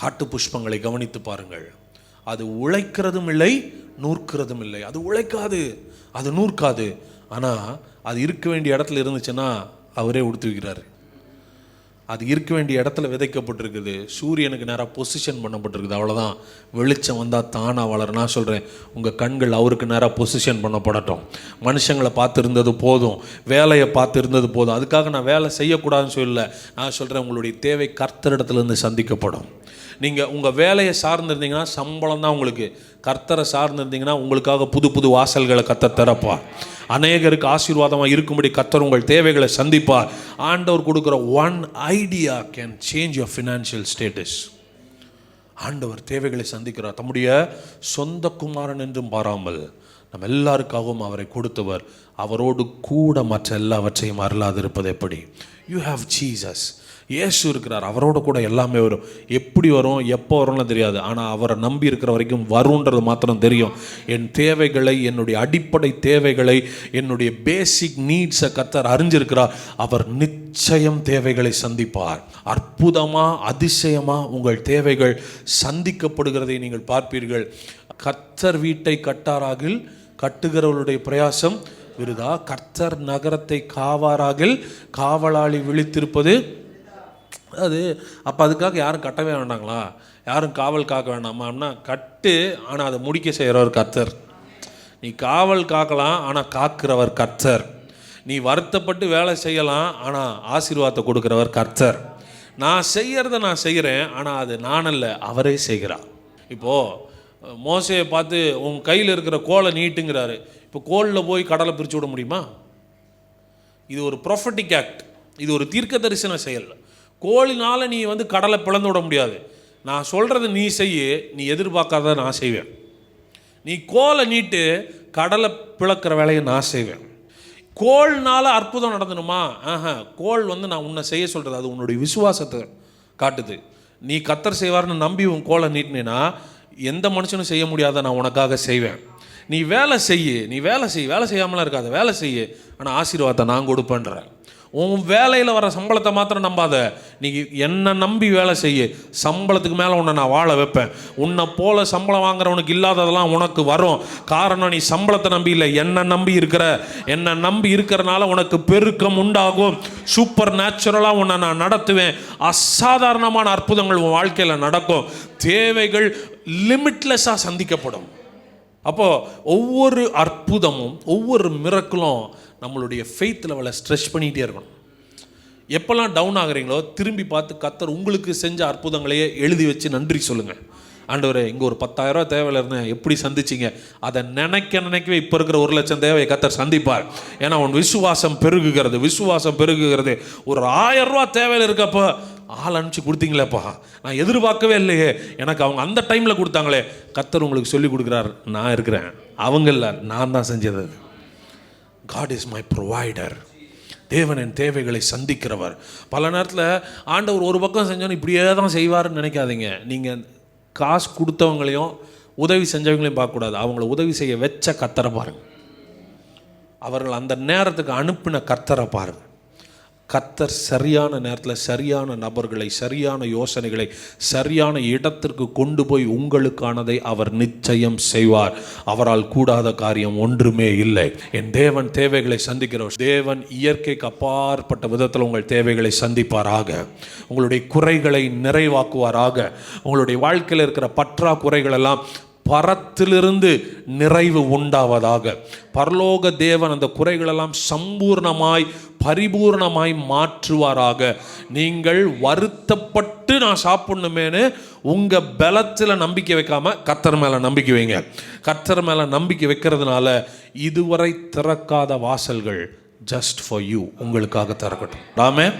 காட்டு புஷ்பங்களை கவனித்து பாருங்கள். அது உழைக்கிறதும் இல்லை நூற்கிறதும் இல்லை. அது உழைக்காது அது நூற்காது. ஆனால் அது இருக்க வேண்டிய இடத்துல இருந்துச்சுன்னா அவரே உடுத்து வைக்கிறாரு. அது இருக்க வேண்டிய இடத்துல விதைக்கப்பட்டிருக்குது. சூரியனுக்கு நேராக பொசிஷன் பண்ணப்பட்டிருக்குது. அவ்வளோதான் வெளிச்சம் வந்தால் தானாக வளரும். நான் சொல்கிறேன் உங்கள் கண்கள் அவருக்கு நேராக பொசிஷன் பண்ணப்படட்டும். மனுஷங்களை பார்த்து இருந்தது போதும். வேலையை பார்த்து இருந்தது போதும். அதுக்காக நான் வேலை செய்யக்கூடாதுன்னு சொல்லல. நான் சொல்கிறேன் உங்களுடைய தேவை கர்த்தரிடத்துலேருந்து சந்திக்கப்படும். நீங்கள் உங்கள் வேலையை சார்ந்திருந்தீங்கன்னா சம்பளம் தான் உங்களுக்கு. கர்த்தரை சார்ந்திருந்தீங்கன்னா உங்களுக்காக புது புது வாசல்களை கத்த திறப்பா அநேகருக்கு ஆசீர்வாதமாக இருக்கும்படி கத்தர் உங்கள் தேவைகளை சந்திப்பார். ஆண்டவர் கொடுக்குற one idea can change your financial status ஆண்டவர் தேவைகளை சந்திக்கிறார். தம்முடைய சொந்த குமாரன் என்றும் பாராமல் நம்ம எல்லாருக்காகவும் அவரை கொடுத்தவர். அவரோடு கூட மற்ற எல்லாவற்றையும் அருளாதிருப்பது எப்படி? யூ ஹாவ் ஜீசஸ் இயேசு இருக்கிறார் அவரோட கூட எல்லாமே வரும். எப்படி வரும் எப்போ வரும்னு தெரியாது. ஆனால் அவரை நம்பி இருக்கிற வரைக்கும் வரும்ன்றது மாத்திரம் தெரியும். என் தேவைகளை என்னுடைய அடிப்படை தேவைகளை என்னுடைய பேசிக் நீட்ஸை கத்தர் அறிஞ்சிருக்கிறார். அவர் நிச்சயம் தேவைகளை சந்திப்பார். அற்புதமாக அதிசயமாக உங்கள் தேவைகள் சந்திக்கப்படுகிறதை நீங்கள் பார்ப்பீர்கள். கத்தர் வீட்டை கட்டாராகில் கட்டுகிறவர்களுடைய பிரயாசம் விருதா? கர்த்தர் நகரத்தை காவாராகில் காவலாளி விழித்திருப்பது அது அப்போ அதுக்காக யாரும் கட்டவே வேண்டாங்களா? யாரும் காவல் காக்க வேண்டாமான்னா கட்டு ஆனால் அதை முடிக்க செய்கிறவர் கர்த்தர். நீ காவல் காக்கலாம் ஆனால் காக்கிறவர் கர்த்தர். நீ வருத்தப்பட்டு வேலை செய்யலாம் ஆனால் ஆசீர்வாதத்தை கொடுக்குறவர் கர்த்தர். நான் செய்கிறத நான் செய்கிறேன் ஆனால் அது நான் அல்ல அவரே செய்கிறார். இப்போது மோசையை பார்த்து உன் கையில் இருக்கிற கோலை நீட்டுங்கிறாரு. இப்போ கோலில் போய் கடலை பிரித்து விட முடியுமா? இது ஒரு ப்ரொஃபட்டிக் ஆக்ட் இது ஒரு தீர்க்க தரிசன செயல். கோழினால் நீ வந்து கடலை பிளந்து விட முடியாது. நான் சொல்கிறத நீ செய்ய நீ எதிர்பார்க்காத நான் செய்வேன். நீ கோலை நீட்டு கடலை பிளக்கிற வேலையை நான் செய்வேன். கோள்னால் அற்புதம் நடந்தணுமா ஆஹா கோல் வந்து நான் உன்னை செய்ய சொல்கிறது அது உன்னுடைய விசுவாசத்தை காட்டுது. நீ கத்தர் செய்வார்னு நம்பி உன் கோலை நீட்டினேன்னா எந்த மனுஷனும் செய்ய முடியாத நான் உனக்காக செய்வேன். நீ வேலை செய்ய நீ வேலை செய் வேலை செய்யாமலாம் இருக்காது வேலை செய்ய ஆனால் ஆசீர்வாதத்தை நான் கொடுப்பேன்றேன். உன் வேலையில் வர சம்பளத்தை மாத்திரம் நம்பாத. நீ என்னை நம்பி வேலை செய்ய. சம்பளத்துக்கு மேலே உன்னை நான் வாழ வைப்பேன். உன்னை போல சம்பளம் வாங்குறவனுக்கு இல்லாததெல்லாம் உனக்கு வரும். காரணம் நீ சம்பளத்தை நம்பி இல்லை. என்னை நம்பி இருக்கிற என்னை நம்பி இருக்கிறனால உனக்கு பெருக்கம் உண்டாகும். சூப்பர் நேச்சுரலாக உன்னை நான் நடத்துவேன். அசாதாரணமான அற்புதங்கள் உன் வாழ்க்கையில் நடக்கும். தேவைகள் லிமிட்லெஸ்ஸாக சந்திக்கப்படும். அப்போது ஒவ்வொரு அற்புதமும் ஒவ்வொரு மிரக்கலும் நம்மளுடைய ஃபெய்த் லெவலை ஸ்ட்ரெஸ் பண்ணிகிட்டே இருக்கணும். எப்போல்லாம் டவுன் ஆகுறீங்களோ திரும்பி பார்த்து கத்தர் உங்களுக்கு செஞ்ச அற்புதங்களையே எழுதி வச்சு நன்றி சொல்லுங்கள் ஆண்டவர் இங்கே ஒரு பத்தாயிரரூவா தேவையில் இருந்தேன். எப்படி சந்திச்சிங்க? அதை நினைக்க நினைக்கவே இப்போ இருக்கிற ஒரு லட்சம் தேவையை கத்தர் சந்திப்பார். ஏன்னா உன் விசுவாசம் பெருகுகிறது விசுவாசம் பெருகுகிறது. ஒரு ஆயிரம் ரூபா தேவையில் இருக்கப்போ ஆள் அனுப்பிச்சு கொடுத்தீங்களேப்பா. நான் எதிர்பார்க்கவே இல்லையே. எனக்கு அவங்க அந்த டைமில் கொடுத்தாங்களே. கத்தர் உங்களுக்கு சொல்லி கொடுக்குறாரு நான் இருக்கிறேன். அவங்க இல்லை நான் தான் செஞ்சது. காட் இஸ் மை ப்ரொவைடர் தேவனின் தேவைகளை சந்திக்கிறவர். பல நேரத்தில் ஆண்டவர் ஒரு பக்கம் செஞ்சோன்னு இப்படியே தான் செய்வார்னு நினைக்காதீங்க. நீங்கள் காசு கொடுத்தவங்களையும் உதவி செஞ்சவங்களையும் பார்க்கக்கூடாது. அவங்கள உதவி செய்ய வச்ச கத்தரை பாருங்கள் அவர்கள் அந்த நேரத்துக்கு அனுப்பின கர்த்தரை பாருங்கள் கர்த்தர் சரியான நேரத்தில் சரியான நபர்களை சரியான யோசனைகளை சரியான இடத்திற்கு கொண்டு போய் உங்களுக்கானதை அவர் நிச்சயம் செய்வார். அவரால் கூடாத காரியம் ஒன்றுமே இல்லை. என் தேவன் தேவைகளை சந்திக்கிறவர். தேவன் இயற்கைக்கு அப்பாற்பட்ட விதத்தில் உங்கள் தேவைகளை சந்திப்பாராக. உங்களுடைய குறைகளை நிறைவாக்குவாராக. உங்களுடைய வாழ்க்கையில் இருக்கிற பற்றாக்குறைகளெல்லாம் பரத்திலிருந்து நிறைவு உண்டாவதாக. பரலோக தேவன் அந்த குறைகளெல்லாம் சம்பூர்ணமாய் பரிபூர்ணமாய் மாற்றுவாராக. நீங்கள் வருத்தப்பட்டு நான் சாப்பிடணுமேனு உங்கள் பலத்தில் நம்பிக்கை வைக்காமல் கத்தர் மேலே நம்பிக்கை வைங்க. கத்தர் மேலே நம்பிக்கை வைக்கிறதுனால இதுவரை திறக்காத வாசல்கள் ஜஸ்ட் ஃபார் யூ உங்களுக்காக திறக்கட்டும். ராமே